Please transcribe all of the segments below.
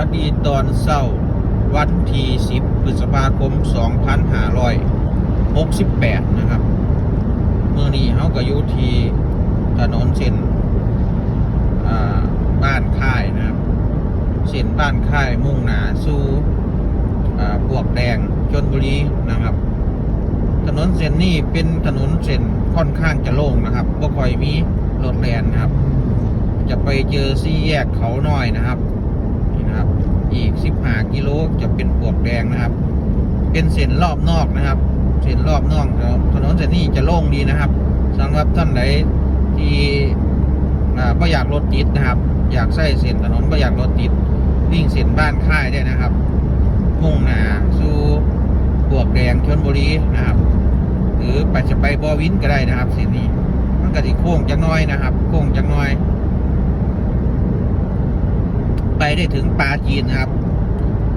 วัสดีตอนเศร้าวันที่ 10 พฤษภาคม 2568 นะครับ เมื่อนี้เขาก็อยู่ที่ถนนเส้นบ้านค่ายนะครับเส้นบ้านค่ายมุ่งหน้าสู่ปวกแดงชนบุรีนะครับ ถนนเส้นนี้เป็นถนนเส้นค่อนข้างจะโล่งนะครับบ่ค่อยมีรถแลนนะครับ จะไปเจอซี่แยกเขาน้อยนะครับ นี่นะครับ อีก15กิโลจะเป็นปวกแดงนะครับ เป็นเส้นรอบนอกนะครับ เส้นรอบนอกถนนเส้นนี้จะโล่งดีนะครับสำหรับท่านใดที่อ่าไม่อยากรถติดนะครับ อยากใช้เส้นถนนไม่อยากรถติดวิ่งเส้นบ้านค่ายได้นะครับ มุ่งหน้าสู่ปวกแดงชนบุรีนะครับ หรือไปจะไปบอวินก็ได้นะครับเส้นนี้ มันก็จะโค้งจังน้อยนะครับ โค้งจังน้อย ไปได้ถึงปาจีนนะครับ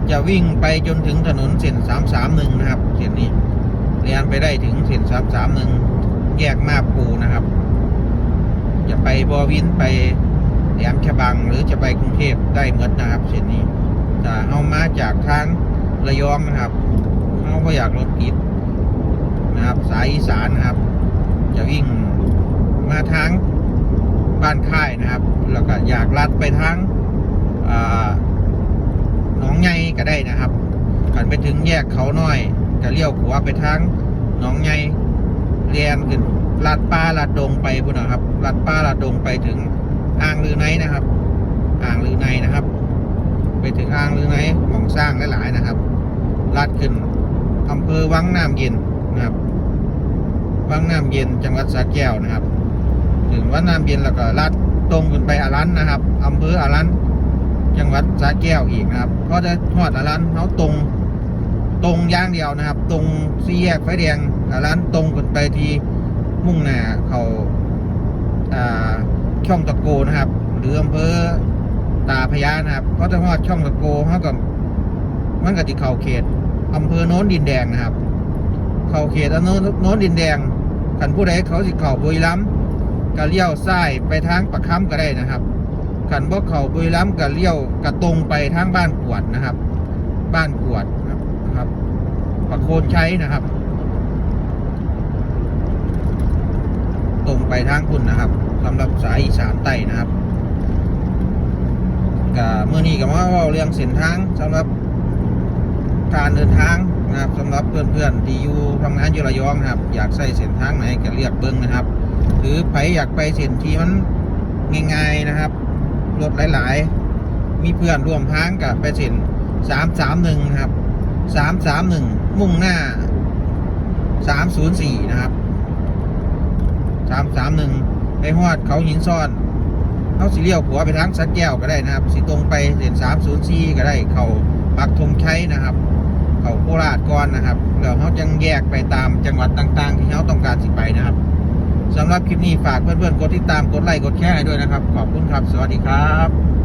จะวิ่งไปจนถึงถนนเส้นสามสามหนึ่งนะครับเส้นนี้เรียนไปได้ถึงเส้นสามสามหนึ่งแยกมาปูนะครับ จะไปบอวินไปแหลมฉบังหรือจะไปกรุงเทพได้หมดนะครับเส้นนี้แต่เอามาจากทางระยองนะครับเขาก็อยากรถติดนะครับ สายอีสานนะครับ จะวิ่งมาทางบ้านค่ายนะครับ แล้วก็อยากลัดไปทาง หนองใหญ่ก็ได้นะครับขันไปถึงแยกเขาน้อยก็เลี้ยวขวาไปทางหนองใหญ่เรียนขึ้นลาดป้าลาดดงไปพุ่นนะครับลาดป้าลาดดงไปถึงอ่างลือไนนะครับ อ่างลือไนนะครับ ไปถึงอ่างลือไนหมองสร้างหลายๆนะครับลาดขึ้นอำเภอวังน้ำเย็นนะครับวังน้ำเย็นจังหวัดสระแก้วนะครับ ถึงวัดน้ำเย็นแล้วก็ลาดตรงขึ้นไปอารันนะครับอำเภออารัน จังหวัดสระแก้วอีกนะครับก็จะทอดอารันเขาตรงตรงย่างเดียวนะครับ ตรงสี่แยกไฟแดงอารันตรงขึ้นไปที่มุ่งหน้าเขาช่องตะโกนะครับหรืออำเภอตาพยานะครับก็จะทอดช่องตะโกเขากับมันก็ที่เขาเขตอำเภอโน้นดินแดงนะครับ เขาเขตอำเภอโน้นดินแดงท่านผู้ใดเขาสิเขาบุรีรัมย์ก็เลี้ยวซ้ายไปทางปะค้ำก็ได้นะครับ ขันบ่เขาบุรีรัมย์กับเลี้ยวกระตรงไปทางบ้านกวดนะครับ บ้านกวดนะครับประโคนใชัยนะครับ ตรงไปทางคุณนะครับสำหรับสายอีสานใต้นะครับกับเมื่อนี้ก็มาเว่าเรื่องเส้นทางสำหรับการเดินทางนะครับสำหรับเพื่อนๆที่อยู่ทำงานอยู่ระยองนะครับ อยากใส่เส้นทางไหนก็เรียกเบิ้งนะครับ หรือใครอยากไปเส้นที่มันง่ายๆนะครับ รถหลายๆ มีเพื่อนร่วมทางกับไปเส้นสามสามหนึ่งครับสามสามหนึ่งมุ่งหน้าสามศูนย์สี่นะครับสามสามหนึ่งไปฮอดเขาหินซ่อนเขาสิเลี้ยวขวาไปทางสักแก้วก็ได้นะครับสิตรงไปเส้นสามศูนย์สี่ก็ได้ เขาปักธงชัยนะครับ เขาโคราชก่อนนะครับแล้วเขาจังแยกไปตามจังหวัดต่าง ๆ ที่เขาต้องการสิไปนะครับ สำหรับคลิปนี้ฝากเพื่อนๆกดติดตามกดไลค์กดแชร์ให้ด้วยนะครับ ขอบคุณครับ สวัสดีครับ